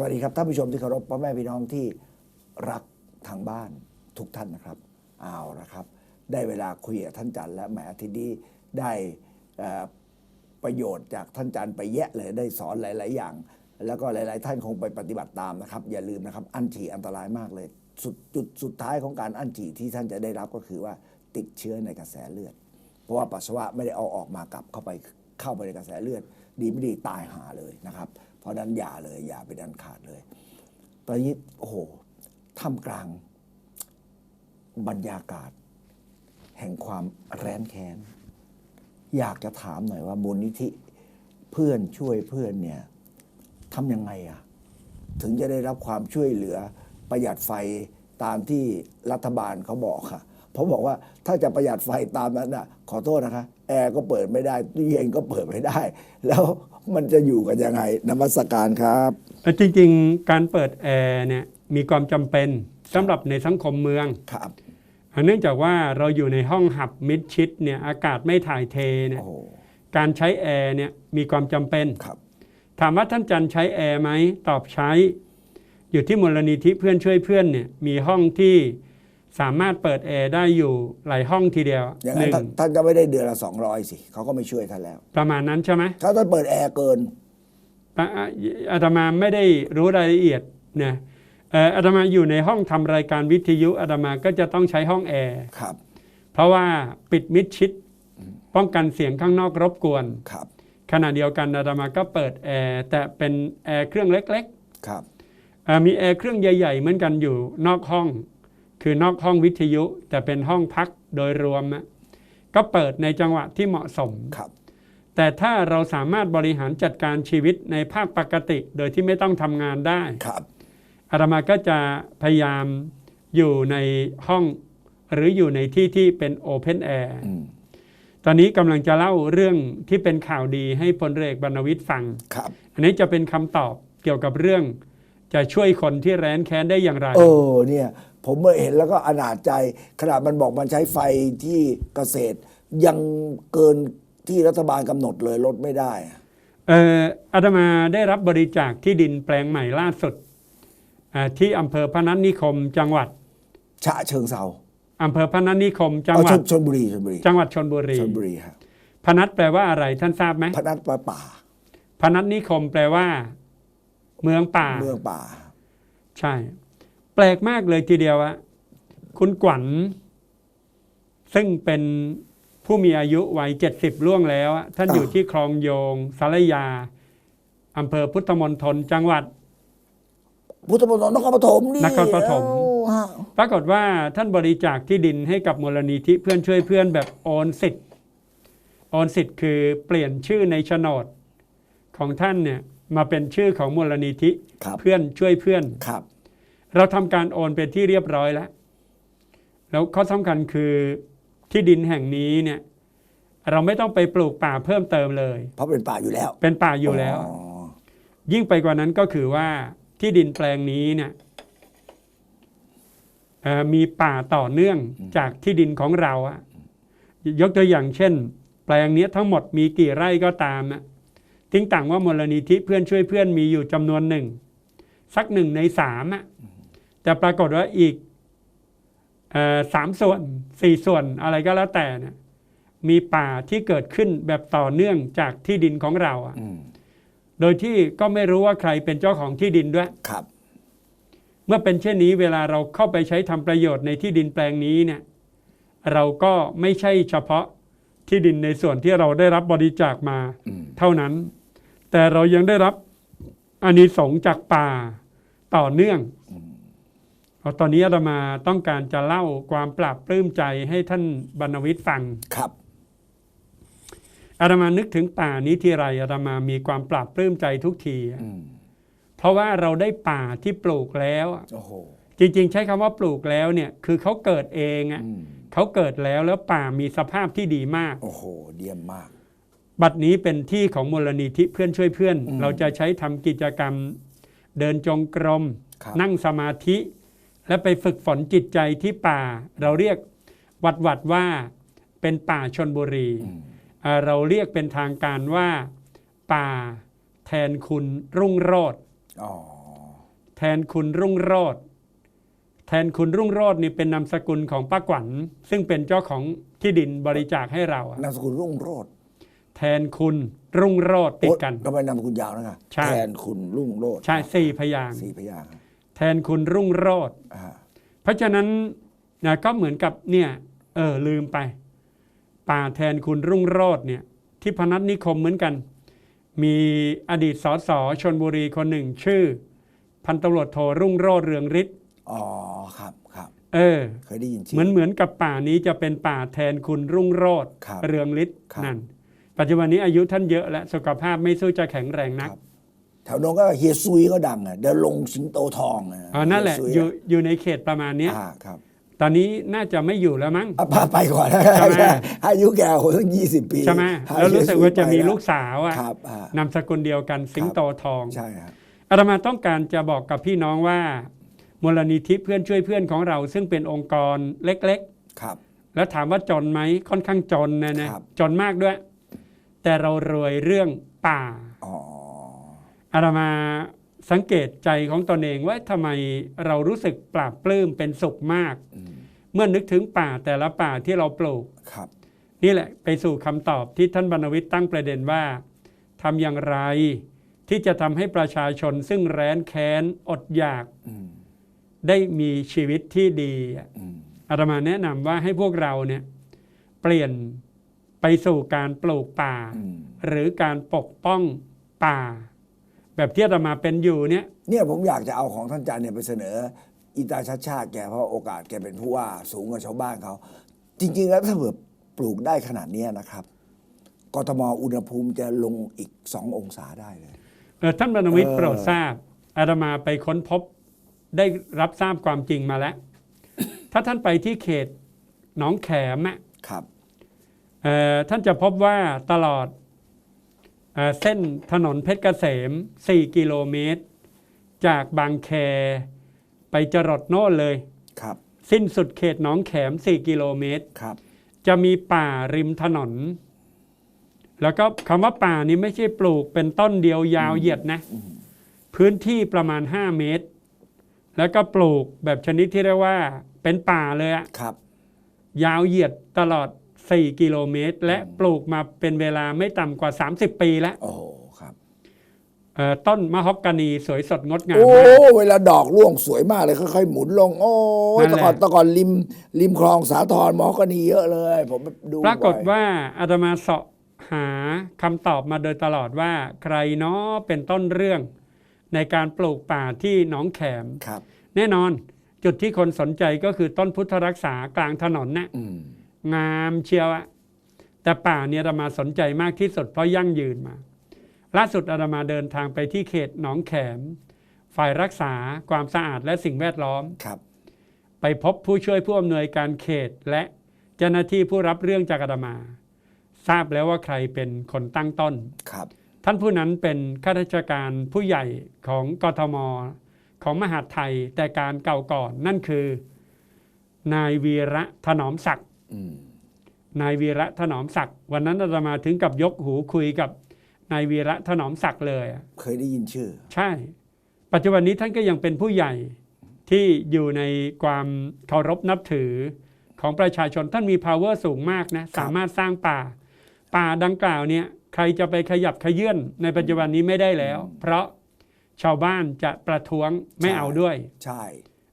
สวัสดีครับท่านผู้ชมที่เคารพพ่อแม่พี่น้องที่รักทางบ้านทุกท่านนะครับเอาละครับ ได้เวลาคุยกับท่านจันและแหมอาทิตย์นี้ได้ประโยชน์จากท่านจันไปแยะเลยได้สอนหลาย ๆ อย่าง แล้วก็หลาย ๆ ท่านคงไปปฏิบัติตามนะครับ อย่าลืมนะครับ อันฉี่อันตรายมากเลยสุดจุดสุดท้ายของการอั้นฉี่ที่ท่านจะได้รับก็คือว่าติดเชื้อในกระแสเลือด เพราะว่าปัสสาวะไม่ได้เอาออกมากลับเข้าไปเข้าไปในกระแสเลือด ดีไม่ดีตายหาเลยนะครับ เพราะนั้นอย่าเลย อย่าไปดันขาดเลยตอนนี้โอ้โหท่ามกลาง บรรยากาศ แห่งความแร้นแค้น อยากจะถามหน่อยว่ามูลนิธิเพื่อนช่วยเพื่อนเนี่ยทำยังไงอะถึงจะได้รับความช่วยเหลือประหยัดไฟตามที่รัฐบาลเขาบอกค่ะ เพราะบอกว่าถ้าจะประหยัดไฟตามนั้นน่ะ ขอโทษนะคะ แอร์ก็เปิดไม่ได้ตู้เย็นก็เปิดไม่ได้ แล้วมันจะอยู่กันยังไงนมัสการครับเอ่อจริงๆ การเปิดแอร์เนี่ยมีความจำเป็นสำหรับในสังคมเมืองครับเนื่องจากว่าเราอยู่ในห้องหับมิดชิดเนี่ยอากาศไม่ถ่ายเทเนี่ยโอ้โหการใช้แอร์เนี่ยมีความจำเป็นครับถามว่าท่านจันใช้แอร์ไหมตอบใช้ อยู่ที่มูลนิธิเพื่อนช่วยเพื่อนเนี่ยมีห้องที่ สามารถเปิดแอร์ได้อยู่หลายห้องทีเดียวอย่างหนั้นนึ่งท่านท่านก็ไม่ได้เดือนละสองร้อยสิเขาก็ไม่ช่วยท่านแล้ว ประมาณนั้นใช่ไหมถ้าท่านเปิดแอร์เกิน อะอะอาตมาไม่ได้รู้รายละเอียดนะเอ่ออาตมาอยู่ในห้องทำรายการวิทยุอาตมาก็จะต้องใช้ห้องแอร์ครับ เพราะว่าปิดมิดชิด ป้องกันเสียงข้างนอกรบกวน ครับ ขณะเดียวกันอาตมาก็เปิดแอร์แต่เป็นแอร์เครื่องเล็ก ครับ ๆเอ่อมีแอร์เครื่องใหญ่ ๆ เหมือนกันอยู่นอกห้อง คือนอกห้องวิทยุแต่เป็นห้องพักโดยรวมนะก็เปิดในจังหวะที่เหมาะสมครับแต่ถ้าเราสามารถบริหารจัดการชีวิตในภาคปกติโดยที่ไม่ต้องทำงานได้ครับอาตมาก็จะพยายามอยู่ในห้องหรืออยู่ในที่ที่เป็นโอเพนแอร์อืมตอนนี้กำลังจะเล่าเรื่องที่เป็นข่าวดีให้พลเรือเอกบรรณวิทย์ฟังครับอันนี้จะเป็นคำตอบเกี่ยวกับเรื่อง จะช่วยคนที่แร้นแค้นได้อย่างไร เออเนี่ยผมเมื่อเห็นแล้วก็อนาจใจขนาดมันบอกมันใช้ไฟที่เกษตร ยังเกินที่รัฐบาลกำหนดเลยลดไม่ได้เอ่ออาตมาได้รับบริจาคที่ดินแปลงใหม่ล่าสุดอ่าที่อำเภอพนัสนิคมจังหวัด ฉะเชิงเซาอำเภอพนัสนิคมจังเอาหวัชดนชนบุรีชนบุรี จังหวัดชนบุรีชนบุรีครับพนัสแปลว่าอะไรท่านทราบไหมพนัสป่าป่า พนัสนิคมแปลว่า เมืองป่า เมืองป่า ใช่ แปลกมากเลยทีเดียวอะคุณกวัญซึ่งเป็นผู้มีอายุวัยเจ็ดสิบล่วงแล้วอะท่านอ่าอยู่ที่คลองโยงสารยาอำเภอพุทธมณฑลจังหวัด พุทธมณฑลนครปฐมนี่นครปฐมเอ้าฮะปรากฏว่าท่านบริจาคที่ดินให้กับมูลนิธิเพื่อนช่วยเพื่อนแบบโอนสิทธิ์โอนสิทธิ์คือเปลี่ยนชื่อในโฉนดของท่านเนี่ย มาเป็นชื่อของมูลนิธิครับเพื่อนช่วยเพื่อนครับ เราทำการโอนเป็นที่เรียบร้อยแล้ว แล้วข้อสำคัญคือที่ดินแห่งนี้เนี่ยเราไม่ต้องไปปลูกป่าเพิ่มเติมเลย เพราะเป็นป่าอยู่แล้ว เป็นป่าอยู่แล้วอ๋อยิ่งไปกว่านั้นก็คือว่าที่ดินแปลงนี้เนี่ยเอ่อมีป่าต่อเนื่องจากที่ดินของเราอะยกตัวอย่างเช่น แปลงเนี้ยทั้งหมดมีกี่ไร่ก็ตามนะ ทิ้งต่างว่ามูลนิธิเพื่อนช่วยเพื่อนมีอยู่จำนวนหนึ่ง สักหนึ่งในสามอะแต่ปรากฏว่าอีกเอ่อสามส่วนสี่ส่วนอะไรก็แล้วแต่เนี่ยมีป่าที่เกิดขึ้นแบบต่อเนื่องจากที่ดินของเราอะอืมโดยที่ก็ไม่รู้ว่าใครเป็นเจ้าของที่ดินด้วยครับ เมื่อเป็นเช่นนี้เวลาเราเข้าไปใช้ทำประโยชน์ในที่ดินแปลงนี้เนี่ย เราก็ไม่ใช่เฉพาะที่ดินในส่วนที่เราได้รับบริจาคมาอืมเท่านั้น แต่เรายังได้รับอานิสงส์จากป่าต่อเนื่องเอาตอนนี้อาตมาต้องการจะเล่าความปราบปลื้มใจให้ท่านบรรณวิทย์ฟังครับอาตมานึกถึงป่านี้ทีไรอาตมามีความปราบปลื้มใจทุกทีอะอืมเพราะว่าเราได้ป่าที่ปลูกแล้วอะโอ้โหจริง ๆ ใช้คำว่าปลูกแล้วเนี่ย คือเขาเกิดเองอะอืมเขาเกิดแล้วแล้วป่ามีสภาพที่ดีมาก โอ้โหเยี่ยมมาก บัดนี้เป็นที่ของมูลนิธิเพื่อนช่วยเพื่อนอืมเราจะใช้ทำกิจกรรมเดินจงกรมครับนั่งสมาธิ และไปฝึกฝนจิตใจที่ป่า เราเรียกวัดวัดๆว่าเป็นป่าชนบุรีอืมอ่าเราเรียกเป็นทางการว่า ป่า แทนคุณรุ่งโรจน์อ๋อแทนคุณรุ่งโรจน์แทนคุณรุ่งโรจน์นี่เป็นนามสกุลของป้าขวัญซึ่งเป็นเจ้าของที่ดินบริจาคให้เราอะนามสกุลรุ่งโรจน์ แทนคุณรุ่งโรจน์ติดกันโอ๊ยทำไมนามสกุลยาวนะครับใช่แทนคุณรุ่งโรจน์ใช่สี่พยางค์สี่พยางค์แทนคุณรุ่งโรจน์อ่าเพราะฉะนั้นนะก็เหมือนกับเนี่ยเออลืมไป ป่าแทนคุณรุ่งโรจน์เนี่ยที่พนัสนิคมเหมือนกัน มีอดีตสสชนบุรีคนหนึ่งชื่อ พันตำรวจโทรุ่งโรจน์เรืองฤทธิ์อ๋อครับครับเออเคยได้ยินชื่เหมือนเหมือนกับป่านี้จะเป็นป่าแทนคุณรุ่งโรจน์ครับเรืองฤทธิ์ครับนั่น ปัจจุบันนี้อายุท่านเยอะแล้วสุขภาพไม่สู้จะแข็งแรงนักครับแถวโน้นก็เฮียซุยก็ดังอะเดินลงสิงโตทองอะอ๋อนั่นแหละเฮีซุอยู่อยู่ในเขตประมาณเนี้ยอ่าครับ ตอนนี้น่าจะไม่อยู่แล้วมั้ง อะพาไปก่อนนะใช่ไหม อายุแกคนตั้งยี่สิบปีใช่ไหมหาแล้วรู้สึกว่าจะมีเฮียซุยไปลูกสาวอะครับอ่า นามสกุลเดียวกันสิงโตทอง ใช่ครับ อาตมาต้องการจะบอกกับพี่น้องว่า มูลนิธิเพื่อนช่วยเพื่อนของเรา ซึ่งเป็นองค์กรเล็กครับ ๆ แล้วถามว่าจนไหมค่อนข้างจนนะนะครับ จนมากด้วย แต่เรารวยเรื่องป่าอ๋ออาตมาสังเกตใจของตนเองว่าทำไมเรารู้สึกปราบปลื้มเป็นสุขมากอืมเมื่อนึกถึงป่าแต่ละป่าที่เราปลูกครับนี่แหละไปสู่คำตอบที่ท่านบรรณวิทย์ตั้งประเด็นว่าทำอย่างไร ที่จะทำให้ประชาชนซึ่งแร้นแค้นอดอยากอืมได้มีชีวิตที่ดีอืมอาตมาแนะนำว่าให้พวกเราเนี่ยเปลี่ยน ไปสู่การปลูกป่าอืมหรือการปกป้องป่า แบบที่อาตมาเป็นอยู่เนี่ย เนี่ยผมอยากจะเอาของท่านจันเนี่ยไปเสนออีตาชาติชาติแกเพราะโอกาสแกเป็นผู้ว่าสูงกว่าชาวบ้านเขา จริง ๆ แล้วถ้าเผื่อปลูกได้ขนาดเนี้ยนะครับกทมอุณหภูมิจะลงอีกสององศาได้เลยเออท่านบรรณวิทย์เออโปรดทราบอาตมาไปค้นพบได้รับทราบความจริงมาแล้ว ถ้าท่านไปที่เขตหนองแขมอะครับเอ่อ ท่านจะพบว่าตลอดเออเส้นถนนเพชรเกษม 4 กิโลเมตร จากบางแคไปจรดโน่นเลย ครับ สิ้นสุดเขตหนองแขม 4 กิโลเมตร ครับ จะมีป่าริมถนน แล้วก็คำว่าป่านี้ไม่ใช่ปลูกเป็นต้นเดียวยาวเหยียดนะ พื้นที่ประมาณ 5 เมตร แล้วก็ปลูกแบบชนิดที่เรียกว่าเป็นป่าเลยอะครับ ยาวเหยียดตลอด 4 กิโลเมตร และปลูกมาเป็นเวลาไม่ต่ำกว่า 30 ปีแล้ว โอ้โหครับเอ่อต้นมะฮอกกานีสวยสดงดงามโอ้มากเวลาดอกร่วงสวยมากเลยค่อยๆหมุนลง โอ้ยนั่แตะนแหละก่อนแตะก่อนริมริมคลองสาทรหมอก็นีเยอะเลย ผมดูปรากฏบ่อยว่าอาตมาเสาะหาคำตอบมาโดยตลอดว่า ใครเนาะเป็นต้นเรื่อง ในการปลูกป่าที่หนองแขมครับ แน่นอนจุดที่คนสนใจก็คือต้นพุทธรักษากลางถนนนะ่ะอืม งามเชียวอะแต่ป่าเนี่ยอาตมาสนใจมากที่สุดเพราะยั่งยืนมา ล่าสุดอาตมาเดินทางไปที่เขตหนองแขม ฝ่ายรักษาความสะอาดและสิ่งแวดล้อมครับไปพบผู้ช่วยผู้อำนวยการเขตและเจ้าหน้าที่ผู้รับเรื่องจากอาตมา ทราบแล้วว่าใครเป็นคนตั้งต้นครับ ท่านผู้นั้นเป็นข้าราชการผู้ใหญ่ของกทม ของมหาดไทยแต่การเก่าก่อนนั่นคือ นายวีระถนอมศักดิ์อืม นายวีระถนอมศักดิ์วันนั้นอาตมาถึงกับยกหูคุยกับนายวีระถนอมศักดิ์เลยอะเคยได้ยินชื่อ ใช่ ปัจจุบันนี้ท่านก็ยังเป็นผู้ใหญ่ที่อยู่ในความเคารพนับถือของประชาชนท่านมี power สูงมากนะ สามารถสร้างป่า ป่าดังกล่าวเนี่ย ใครจะไปขยับขยื่นในปัจจุบันนี้ไม่ได้แล้ว เพราะชาวบ้านจะประท้วงไม่ใช่เอาด้วย ใช่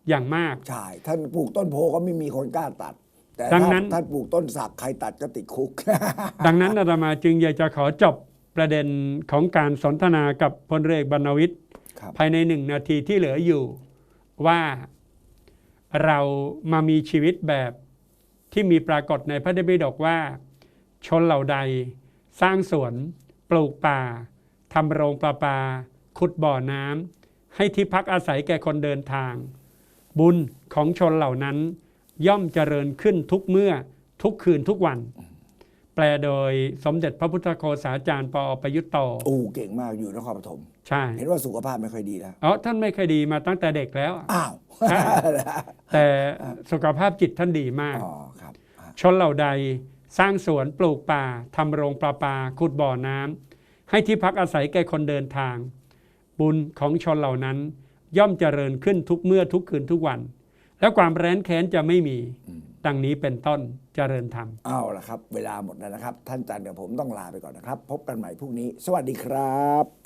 อย่างมาก ใช่ ท่านปลูกต้นโพก็ไม่มีคนกล้าตัด แต่ดังถ้านั้นท่านปลูกต้นสักใครตัดก็ติดคุก ดังนั้นอาตมาจึงอยากจะขอจบประเด็นของการสนทนากับพลเรือเอกบรรณวิทย์ครับ ภายในหนึ่งนาทีที่เหลืออยู่ว่าเรามามีชีวิตแบบที่มีปรากฏในพระเดบิดกว่า ชนเหล่าใด สร้างสวน ปลูกป่าทำโรงประปา ขุดบ่อน้ำให้ที่พักอาศัยแก่คนเดินทาง บุญของชนเหล่านั้น ย่อมเจริญขึ้นทุกเมื่อทุกคืนทุกวัน แปลโดยสมเด็จพระพุทธโฆษาจารย์ปอประยุตโตโอ้เก่งมากอยู่นครปฐมใช่เห็นว่าสุขภาพไม่ค่อยดีแล้วอ๋อท่านไม่เคยดีมาตั้งแต่เด็กแล้วอ้าวใช่แต่สุขภาพจิตท่านดีมากอ๋อครับอะชนเหล่าใดสร้างสวนปลูกป่าทำโรงประปาขุดบ่อน้ำให้ที่พักอาศัยแก่คนเดินทาง บุญของชนเหล่านั้นย่อมเจริญขึ้นทุกเมื่อทุกคืนทุกวัน แล้วความแร้นแค้นจะไม่มีดังนี้เป็นต้นเจริญธรรมเอาละครับ เวลาหมดแล้วนะครับ ท่านจันทร์กับผมต้องลาไปก่อนนะครับ พบกันใหม่พรุ่งนี้ สวัสดีครับ